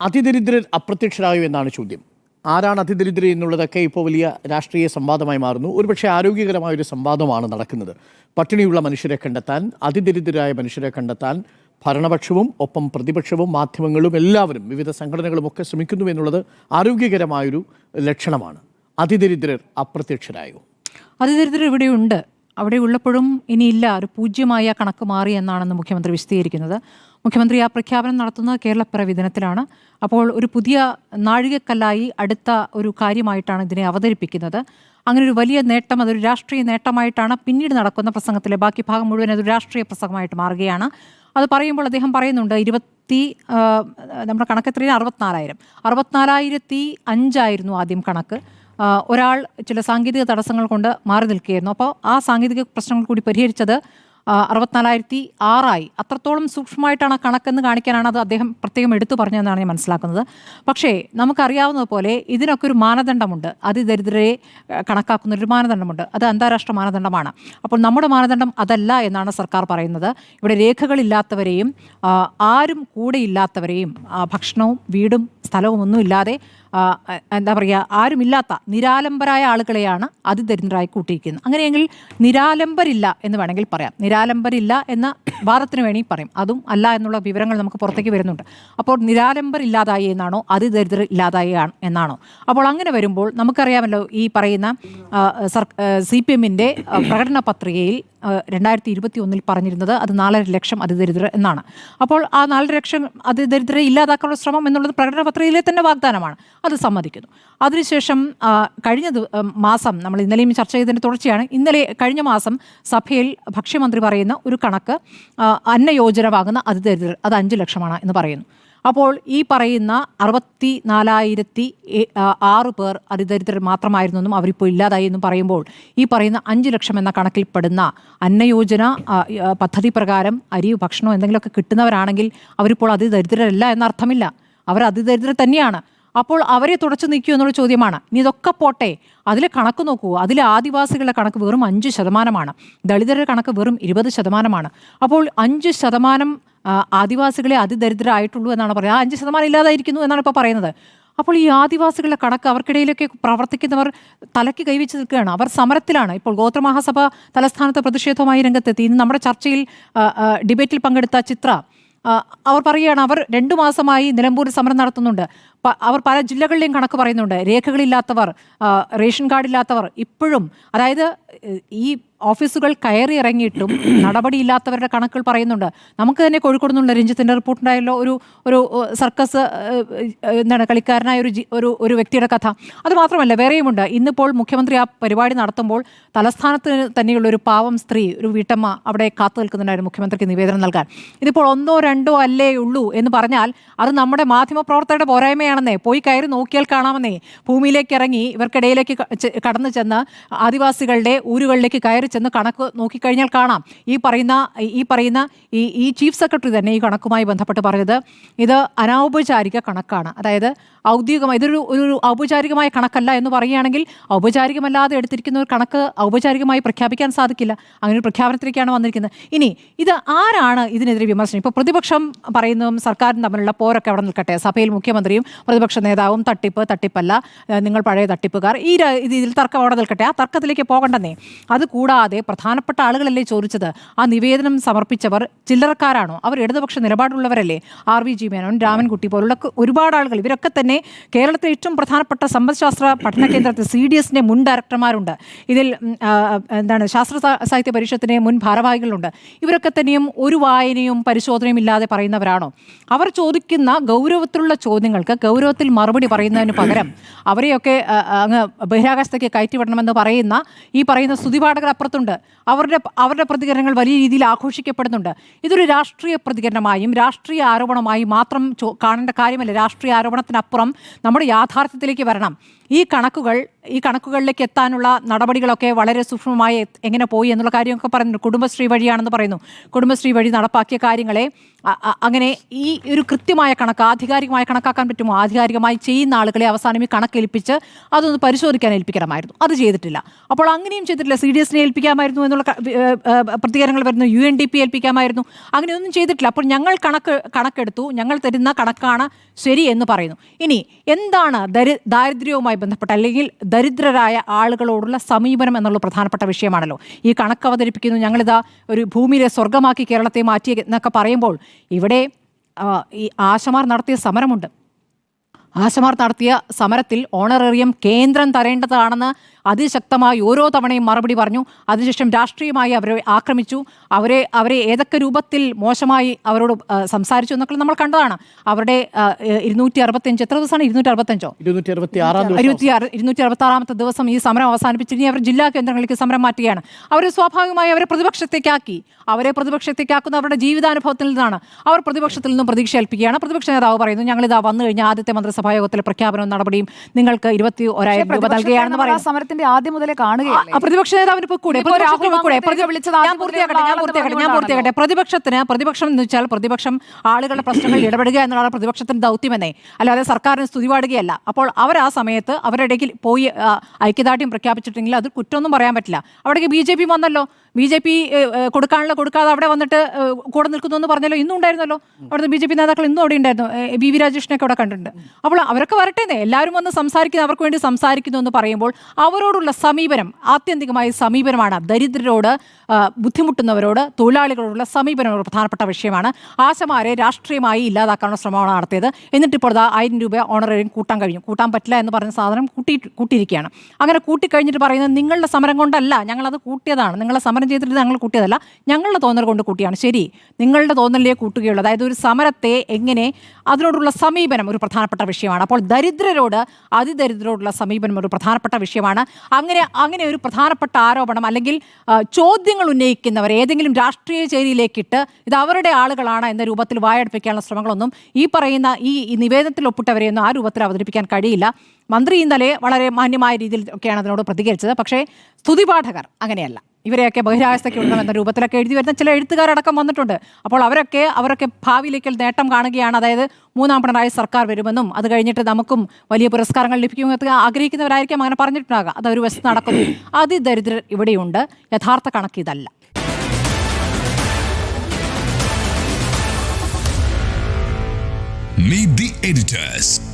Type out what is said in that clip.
അതിദരിദ്രർ അപ്രത്യക്ഷരായോ എന്നാണ് ചോദ്യം. ആരാണ് അതിദരിദ്രർ എന്നുള്ളതൊക്കെ ഇപ്പോൾ വലിയ രാഷ്ട്രീയ സംവാദമായി മാറുന്നു. ഒരുപക്ഷെ ആരോഗ്യകരമായ ഒരു സംവാദമാണ് നടക്കുന്നത്. പട്ടിണിയുള്ള മനുഷ്യരെ കണ്ടെത്താൻ അതിദരിദ്രരായ മനുഷ്യരെ കണ്ടെത്താൻ ഭരണപക്ഷവും ഒപ്പം പ്രതിപക്ഷവും മാധ്യമങ്ങളും എല്ലാവരും വിവിധ സംഘടനകളും ഒക്കെ ശ്രമിക്കുന്നു എന്നുള്ളത് ആരോഗ്യകരമായൊരു ലക്ഷണമാണ്. അതിദരിദ്രർ അപ്രത്യക്ഷരായോ? അതിദരിദ്രർ ഇവിടെയുണ്ട്. അവിടെ ഉള്ളപ്പോഴും ഇനിയില്ല. ഒരു പൂജ്യമായ കണക്ക് മാറി എന്നാണെന്ന് മുഖ്യമന്ത്രി വിശദീകരിക്കുന്നത്. മുഖ്യമന്ത്രി ആ പ്രഖ്യാപനം നടത്തുന്നത് കേരളപ്പിറവി ദിനത്തിലാണ്. അപ്പോൾ ഒരു പുതിയ നാഴികക്കല്ലായി അടുത്ത ഒരു കാര്യമായിട്ടാണ് ഇതിനെ അവതരിപ്പിക്കുന്നത്. അങ്ങനെ ഒരു വലിയ നേട്ടം അതൊരു രാഷ്ട്രീയ നേട്ടമായിട്ടാണ് പിന്നീട് നടക്കുന്ന പ്രസംഗത്തിലെ ബാക്കി ഭാഗം മുഴുവൻ അതൊരു രാഷ്ട്രീയ പ്രസംഗമായിട്ട് മാറുകയാണ്. അത് പറയുമ്പോൾ അദ്ദേഹം പറയുന്നുണ്ട് ഇരുപത്തി നമ്മുടെ കണക്ക് എത്രയാണ് അറുപത്തിനാലായിരം. അറുപത്തിനാലായിരത്തി അഞ്ചായിരുന്നു ആദ്യം കണക്ക്. ഒരാൾ ചില സാങ്കേതിക തടസ്സങ്ങൾ കൊണ്ട് മാറി നിൽക്കുകയായിരുന്നു. അപ്പോൾ ആ സാങ്കേതിക പ്രശ്നങ്ങൾ കൂടി പരിഹരിച്ചത് അറുപത്തിനാലായിരത്തി ആറായി. അത്രത്തോളം സൂക്ഷ്മമായിട്ടാണ് കണക്കെന്ന് കാണിക്കാനാണ് അത് അദ്ദേഹം പ്രത്യേകം എടുത്തു പറഞ്ഞതെന്നാണ് ഞാൻ മനസ്സിലാക്കുന്നത്. പക്ഷേ നമുക്കറിയാവുന്നതുപോലെ ഇതിനൊക്കെ ഒരു മാനദണ്ഡമുണ്ട്. അതിദരിദ്രരെ കണക്കാക്കുന്ന ഒരു മാനദണ്ഡമുണ്ട്. അത് അന്താരാഷ്ട്ര മാനദണ്ഡമാണ്. അപ്പോൾ നമ്മുടെ മാനദണ്ഡം അതല്ല എന്നാണ് സർക്കാർ പറയുന്നത്. ഇവിടെ രേഖകളില്ലാത്തവരെയും ആരും കൂടെയില്ലാത്തവരെയും ഭക്ഷണവും വീടും സ്ഥലവും ഒന്നുമില്ലാതെ എന്താ പറയുക ആരുമില്ലാത്ത നിരാലംബരായ ആളുകളെയാണ് അതിദരിദ്രരായി കൂട്ടിയിരിക്കുന്നത്. അങ്ങനെയെങ്കിൽ നിരാലംബരില്ല എന്ന് വേണമെങ്കിൽ പറയാം. നിരാലംബരില്ല എന്ന വാദത്തിന് വേണമെങ്കിൽ പറയും. അതും അല്ല എന്നുള്ള വിവരങ്ങൾ നമുക്ക് പുറത്തേക്ക് വരുന്നുണ്ട്. അപ്പോൾ നിരാലംബരില്ലാതായി എന്നാണോ അതിദരിദ്രർ ഇല്ലാതായി എന്നാണോ? അപ്പോൾ അങ്ങനെ വരുമ്പോൾ നമുക്കറിയാമല്ലോ ഈ പറയുന്ന സർ സി പി എമ്മിന്റെ പ്രകടന പത്രികയിൽ രണ്ടായിരത്തി ഇരുപത്തി ഒന്നിൽ പറഞ്ഞിരുന്നത് അത് നാലര ലക്ഷം അതിദരിദ്രർ എന്നാണ്. അപ്പോൾ ആ നാലര ലക്ഷം അതിദരിദ്രരെ ഇല്ലാതാക്കാനുള്ള ശ്രമം എന്നുള്ളത് പ്രകടന പത്രികയിലെ തന്നെ വാഗ്ദാനമാണ്. അത് സമ്മതിക്കുന്നു. അതിനുശേഷം കഴിഞ്ഞ മാസം നമ്മൾ ഇന്നലെയും ചർച്ച ചെയ്തതിന്റെ തുടർച്ചയാണ്. ഇന്നലെ കഴിഞ്ഞ മാസം സഭയിൽ ഭക്ഷ്യമന്ത്രി പറയുന്ന ഒരു കണക്ക് അന്നയോജന വാങ്ങുന്ന അതിദരിദ്രർ അത് അഞ്ച് ലക്ഷമാണ് എന്ന് പറയുന്നു. അപ്പോൾ ഈ പറയുന്ന അറുപത്തി നാലായിരത്തി ആറ് പേർ അതിദരിദ്രർ മാത്രമായിരുന്നു എന്നും അവരിപ്പോൾ ഇല്ലാതായി എന്നും പറയുമ്പോൾ ഈ പറയുന്ന അഞ്ച് ലക്ഷം എന്ന കണക്കിൽപ്പെടുന്ന അന്നയോജന പദ്ധതി പ്രകാരം അരി ഭക്ഷണം എന്തെങ്കിലുമൊക്കെ കിട്ടുന്നവരാണെങ്കിൽ അവരിപ്പോൾ അതിദരിദ്രരല്ല എന്നർത്ഥമില്ല. അവർ അതിദരിദ്രർ തന്നെയാണ്. അപ്പോൾ അവരെ തുടച്ചു നീക്കൂ എന്നുള്ള ചോദ്യമാണ്. ഇനി ഇതൊക്കെ പോട്ടെ. അതിൽ കണക്ക് നോക്കൂ. അതിലെ ആദിവാസികളുടെ കണക്ക് വെറും അഞ്ച് ശതമാനമാണ്. ദളിതരുടെ കണക്ക് വെറും ഇരുപത് ശതമാനമാണ്. അപ്പോൾ അഞ്ച് ശതമാനം ആദിവാസികളെ അതിദരിദ്രരായിട്ടുള്ളൂ എന്നാണ് പറയുന്നത്. ആ അഞ്ച് ശതമാനം ഇല്ലാതായിരിക്കുന്നു എന്നാണ് ഇപ്പോൾ പറയുന്നത്. അപ്പോൾ ഈ ആദിവാസികളുടെ കണക്ക് അവർക്കിടയിലൊക്കെ പ്രവർത്തിക്കുന്നവർ തലയ്ക്ക് കൈവച്ച് നിൽക്കുകയാണ്. അവർ സമരത്തിലാണ്. ഇപ്പോൾ ഗോത്രമഹാസഭ തലസ്ഥാനത്ത് പ്രതിഷേധവുമായി രംഗത്തെത്തി. ഇന്ന് നമ്മുടെ ചർച്ചയിൽ ഡിബേറ്റിൽ പങ്കെടുത്ത ചിത്ര അവർ പറയുകയാണ് അവർ രണ്ടു മാസമായി നിലമ്പൂർ സമരം നടത്തുന്നുണ്ട്. അവർ പല ജില്ലകളിലെയും കണക്ക് പറയുന്നുണ്ട്. രേഖകളില്ലാത്തവർ റേഷൻ കാർഡില്ലാത്തവർ ഇപ്പോഴും അതായത് ഈ ഓഫീസുകൾ കയറി ഇറങ്ങിയിട്ടും നടപടിയില്ലാത്തവരുടെ കണക്കുകൾ പറയുന്നുണ്ട്. നമുക്ക് തന്നെ കോഴിക്കോട് നിന്നുള്ള രഞ്ജിത്തിന്റെ റിപ്പോർട്ടുണ്ടായല്ലോ ഒരു ഒരു സർക്കസ് എന്താണ് കളിക്കാരനായ ഒരു ഒരു ഒരു വ്യക്തിയുടെ കഥ. അത് മാത്രമല്ല വേറെയുമുണ്ട്. ഇന്നിപ്പോൾ മുഖ്യമന്ത്രി ആ പരിപാടി നടത്തുമ്പോൾ തലസ്ഥാനത്ത് തന്നെയുള്ള ഒരു പാവം സ്ത്രീ ഒരു വീട്ടമ്മ അവിടെ കാത്തു നിൽക്കുന്നുണ്ടായിരുന്നു മുഖ്യമന്ത്രിക്ക് നിവേദനം നൽകാൻ. ഇതിപ്പോൾ ഒന്നോ രണ്ടോ അല്ലേ ഉള്ളൂ എന്ന് പറഞ്ഞാൽ അത് നമ്മുടെ മാധ്യമ മാധ്യമപ്രവർത്തകരുടെ പോരായ്മയാണെന്നേ പോയി കയറി നോക്കിയാൽ കാണാമെന്നേ. ഭൂമിയിലേക്ക് ഇറങ്ങി ഇവർക്കിടയിലേക്ക് കടന്നു ചെന്ന് ആദിവാസികളുടെ ഊരുകളിലേക്ക് കയറി ചെന്ന് കണക്ക് നോക്കിക്കഴിഞ്ഞാൽ കാണാം. ഈ പറയുന്ന ഈ പറയുന്ന ഈ ഈ ചീഫ് സെക്രട്ടറി തന്നെ ഈ കണക്കുമായി ബന്ധപ്പെട്ട് പറഞ്ഞത് ഇത് അനൗപചാരിക കണക്കാണ്. അതായത് ഔദ്യോഗികമായി ഇതൊരു ഒരു ഔപചാരികമായ കണക്കല്ല എന്ന് പറയുകയാണെങ്കിൽ ഔപചാരികമല്ലാതെ എടുത്തിരിക്കുന്ന ഒരു കണക്ക് ഔപചാരികമായി പ്രഖ്യാപിക്കാൻ സാധിക്കില്ല. അങ്ങനെ ഒരു പ്രഖ്യാപനത്തിലേക്കാണ് വന്നിരിക്കുന്നത്. ഇനി ഇത് ആരാണ് ഇതിനെതിരെ വിമർശനം? ഇപ്പോൾ പ്രതിപക്ഷം പറയുന്നതും സർക്കാരും തമ്മിലുള്ള പോരൊക്കെ അവിടെ നിൽക്കട്ടെ. സഭയിൽ മുഖ്യമന്ത്രിയും പ്രതിപക്ഷ നേതാവും തട്ടിപ്പ് തട്ടിപ്പല്ല. നിങ്ങൾ പഴയ തട്ടിപ്പുകാർ. ഈ ഇതിൽ തർക്കം അവിടെ നിൽക്കട്ടെ. ആ തർക്കത്തിലേക്ക് പോകണ്ടെന്നേ. അതുകൂടാതെ പ്രധാനപ്പെട്ട ആളുകളല്ലേ ചോദിച്ചത്? ആ നിവേദനം സമർപ്പിച്ചവർ ചില്ലറക്കാരാണോ? അവർ ഇടതുപക്ഷ നിലപാടുള്ളവരല്ലേ? R V G Menon Ramankutty പോലുള്ള ഒരുപാട് ആളുകൾ. ഇവരൊക്കെ തന്നെ കേരളത്തിലെ ഏറ്റവും പ്രധാനപ്പെട്ട സമ്പദ്ശാസ്ത്ര പഠന കേന്ദ്രത്തിൽ സി ഡി എസിന്റെ മുൻ ഡയറക്ടർമാരുണ്ട്. ഇതിൽ എന്താണ് ശാസ്ത്ര സാഹിത്യ പരിഷത്തിന്റെ മുൻ ഭാരവാഹികളുണ്ട്. ഇവരൊക്കെ തന്നെയും ഒരു വായനയും പരിശോധനയും ഇല്ലാതെ പറയുന്നവരാണോ? അവർ ചോദിക്കുന്ന ഗൗരവത്തിലുള്ള ചോദ്യങ്ങൾക്ക് ഗൗരവത്തിൽ മറുപടി പറയുന്നതിന് പകരം അവരെയൊക്കെ അങ്ങ് ബഹിരാകാശത്തേക്ക് കയറ്റിവിടണമെന്ന് പറയുന്ന ഈ പറയുന്ന സ്തുതിപാഠകർ അപ്പുറത്തുണ്ട്. അവരുടെ അവരുടെ പ്രതികരണങ്ങൾ വലിയ രീതിയിൽ ആഘോഷിക്കപ്പെടുന്നുണ്ട്. ഇതൊരു രാഷ്ട്രീയ പ്രതികരണമായും രാഷ്ട്രീയ ആരോപണമായും മാത്രം കാണേണ്ട കാര്യമല്ല. രാഷ്ട്രീയ ആരോപണത്തിനപ്പുറം അതിനപ്പുറം നമ്മുടെ യാഥാർത്ഥ്യത്തിലേക്ക് വരണം. ഈ കണക്കുകൾ ഈ കണക്കുകളിലേക്ക് എത്താനുള്ള നടപടികളൊക്കെ വളരെ സൂക്ഷ്മമായി എങ്ങനെ പോയി എന്നുള്ള കാര്യമൊക്കെ പറയുന്നു കുടുംബശ്രീ വഴിയാണെന്ന് പറയുന്നു. കുടുംബശ്രീ വഴി നടപ്പാക്കിയ കാര്യങ്ങളെ അങ്ങനെ ഈ ഒരു കൃത്യമായ കണക്ക് ആധികാരികമായി കണക്കാക്കാൻ പറ്റുമോ? ആധികാരികമായി ചെയ്യുന്ന ആളുകളെ അവസാനം ഈ കണക്ക് ഏൽപ്പിച്ച് അതൊന്ന് പരിശോധിക്കാൻ ഏൽപ്പിക്കണമായിരുന്നു. അത് ചെയ്തിട്ടില്ല. അപ്പോൾ അങ്ങനെയും ചെയ്തിട്ടില്ല. സി ഡി എസിനെ ഏൽപ്പിക്കാമായിരുന്നു എന്നുള്ള പ്രതികരണങ്ങൾ വരുന്നു. യു എൻ ഡി പി ഏൽപ്പിക്കാമായിരുന്നു. അങ്ങനെയൊന്നും ചെയ്തിട്ടില്ല. അപ്പോൾ ഞങ്ങൾ കണക്ക് കണക്കെടുത്തു. ഞങ്ങൾ തരുന്ന കണക്കാണ് ശരി എന്ന് പറയുന്നു. ഇനി എന്താണ് ദരി ദാരിദ്ര്യവുമായി ബന്ധപ്പെട്ട അല്ലെങ്കിൽ ദരിദ്രരായ ആളുകളോടുള്ള സമീപനം എന്നുള്ള പ്രധാനപ്പെട്ട വിഷയമാണല്ലോ. ഈ കണക്ക് അവതരിപ്പിക്കുന്നു. ഞങ്ങളിതാ ഒരു ഭൂമിയിലെ സ്വർഗമാക്കി കേരളത്തെ മാറ്റി എന്നൊക്കെ പറയുമ്പോൾ ഇവിടെ ഈ ആശമാർ നടത്തിയ സമരമുണ്ട്. ആശമാർ നടത്തിയ സമരത്തിൽ ഓണറേറിയം കേന്ദ്രം തരേണ്ടതാണെന്ന് അതിശക്തമായി ഓരോ തവണയും മറുപടി പറഞ്ഞു. അതിനുശേഷം രാഷ്ട്രീയമായി അവരെ ആക്രമിച്ചു. അവരെ അവരെ ഏതൊക്കെ രൂപത്തിൽ മോശമായി അവരോട് സംസാരിച്ചു എന്നൊക്കെ നമ്മൾ കണ്ടതാണ്. അവരുടെ ഇരുന്നൂറ്റി അറുപത്തഞ്ച് എത്ര ദിവസമാണ് ഇരുന്നൂറ്റി അറുപത്തഞ്ചോ ഇരുന്നൂറ്റി ഇരുന്നൂറ്റി അറുപത്തി ആറാമത്തെ ദിവസം ഈ സമരം അവസാനിപ്പിച്ച് ഇനി അവർ ജില്ലാ കേന്ദ്രങ്ങളിലേക്ക് സമരം മാറ്റുകയാണ്. അവർ സ്വാഭാവികമായി അവരെ പ്രതിപക്ഷത്തേക്കാക്കി. അവരെ പ്രതിപക്ഷത്തേക്കാക്കുന്ന അവരുടെ ജീവിതാനുഭവത്തിൽ നിന്നാണ് അവർ പ്രതിപക്ഷത്തിൽ നിന്നും പ്രതീക്ഷ ഏൽപ്പിക്കുകയാണ്. പ്രതിപക്ഷ നേതാവ് പറയുന്നു ഞങ്ങൾ ഇതാ വന്നു കഴിഞ്ഞാൽ ആദ്യത്തെ മന്ത്രിസഭാ യോഗത്തിലെ പ്രഖ്യാപനവും നടപടിയും നിങ്ങൾക്ക് ഇരുപത്തി ഒരായിരം രൂപ നൽകുകയാണെന്ന് പറയാം പറയുന്നു. സമരത്തിന്റെ ആദ്യം മുതലേ ആ, പ്രതിപക്ഷ നേതാവിന് ഇപ്പോൾ കൂടെ ഇനിയിപ്പോ പ്രതിപക്ഷത്തിന് രാഹുൽ കൂടെ മാങ്കൂട്ടത്തിനെ പ്രതി- വിളിച്ചത് ഞാൻ പൂർത്തിയാക്കട്ടെ പ്രതിപക്ഷത്തിന് പ്രതിപക്ഷം എന്ന് വെച്ചാൽ പ്രതിപക്ഷം ആളുകളുടെ പ്രശ്നങ്ങളിൽ ഇടപെടുക എന്നുള്ളതാണ് പ്രതിപക്ഷത്തിന്റെ ദൗത്യമെന്നേ അല്ലാതെ സർക്കാരിന് സ്തുതി പാടുകയല്ല. അപ്പോൾ അവർ ആ സമയത്ത് അവരുടെ ഇടയ്ക്ക് പോയി ഐക്യദാർഢ്യം പ്രഖ്യാപിച്ചിട്ടുണ്ടെങ്കിൽ അത് കുറ്റമൊന്നും പറയാൻ പറ്റില്ല. അവിടേക്ക് ബി ജെ പി വന്നല്ലോ. ബി ജെ പി കൊടുക്കാനുള്ള കൊടുക്കാതെ അവിടെ വന്നിട്ട് കൂടെ നിൽക്കുന്നു എന്ന് പറഞ്ഞല്ലോ. ഇന്നും ഉണ്ടായിരുന്നല്ലോ. അവിടുത്തെ ബി ജെ പി നേതാക്കൾ ഇന്നും അവിടെ ഉണ്ടായിരുന്നു. ബി വി വി രാജേഷിനൊക്കെ അവിടെ കണ്ടിട്ടുണ്ട്. അപ്പോൾ അവരൊക്കെ വരട്ടേന്നേ എല്ലാവരും വന്ന് സംസാരിക്കുന്നു അവർക്ക് വേണ്ടി സംസാരിക്കുന്നു എന്ന് പറയുമ്പോൾ അവരോടുള്ള സമീപനം ആത്യന്തികമായ സമീപനമാണ് ദരിദ്രരോട് ബുദ്ധിമുട്ടുന്നവരോട് തൊഴിലാളികളോടുള്ള സമീപനം പ്രധാനപ്പെട്ട വിഷയമാണ്. ആശമാരെ രാഷ്ട്രീയമായി ഇല്ലാതാക്കാനുള്ള ശ്രമമാണ് നടത്തിയത്. എന്നിട്ട് ഇപ്പോൾ ദാ ആയിരം രൂപ ഓണറേറിയം കൂട്ടാൻ കഴിഞ്ഞു. കൂട്ടാൻ പറ്റില്ല എന്ന് പറഞ്ഞ സാധനം കൂട്ടി കൂട്ടിയിരിക്കുകയാണ്. അങ്ങനെ കൂട്ടിക്കഴിഞ്ഞിട്ട് പറയുന്നത് നിങ്ങളുടെ സമരം കൊണ്ടല്ല ഞങ്ങളത് കൂട്ടിയതാണ്. നിങ്ങളെ സമരം ചെയ്തിട്ട് ഞങ്ങൾ കൂട്ടിയതല്ല ഞങ്ങളുടെ തോന്നൽ കൊണ്ട് കൂട്ടിയാണ്. ശരി നിങ്ങളുടെ തോന്നലിലേ കൂട്ടുകയുള്ളൂ. അതായത് ഒരു സമരത്തെ എങ്ങനെ അതിനോടുള്ള സമീപനം ഒരു പ്രധാനപ്പെട്ട വിഷയമാണ്. അപ്പോൾ ദരിദ്രരോട് അതിദരിദ്രരോടുള്ള സമീപനം ഒരു പ്രധാനപ്പെട്ട വിഷയമാണ്. അങ്ങനെ അങ്ങനെ ഒരു പ്രധാനപ്പെട്ട ആരോപണം അല്ലെങ്കിൽ ചോദ്യങ്ങൾ ഉന്നയിക്കുന്നവർ ഏതെങ്കിലും രാഷ്ട്രീയ ചേരിയിലേക്കിട്ട് ഇത് അവരുടെ ആളുകളാണ് എന്ന രൂപത്തിൽ വായടുപ്പിക്കാനുള്ള ശ്രമങ്ങളൊന്നും ഈ പറയുന്ന ഈ നിവേദനത്തിൽ ഒപ്പിട്ടവരെയൊന്നും ആ രൂപത്തിൽ അവതരിപ്പിക്കാൻ കഴിയില്ല. മന്ത്രി ഇന്നലെ വളരെ മാന്യമായ രീതിയിൽ ഒക്കെയാണ് അതിനോട് പ്രതികരിച്ചത്. പക്ഷേ സ്തുതിപാഠകർ അങ്ങനെയല്ല. ഇവരെയൊക്കെ ബഹിരാകാശത്തേക്ക് വിടണം എന്ന രൂപത്തിലൊക്കെ എഴുതി വരുന്ന ചില എഴുത്തുകാരടക്കം വന്നിട്ടുണ്ട്. അപ്പോൾ അവരൊക്കെ അവരൊക്കെ ഭാവിയിലേക്ക് നേട്ടം കാണുകയാണ്. അതായത് മൂന്നാം പിണറായി സർക്കാർ വരുമെന്നും അത് കഴിഞ്ഞിട്ട് നമുക്കും വലിയ പുരസ്കാരങ്ങൾ ലഭിക്കുമെന്നൊക്കെ ആഗ്രഹിക്കുന്നവരായിരിക്കും അങ്ങനെ പറഞ്ഞിട്ടുണ്ടാകുക അത് ഒരു വശത്ത് നടക്കുന്നു. അതിദരിദ്രർ ഇവിടെയുണ്ട്. യഥാർത്ഥ കണക്ക് ഇതല്ല. Meet the editors.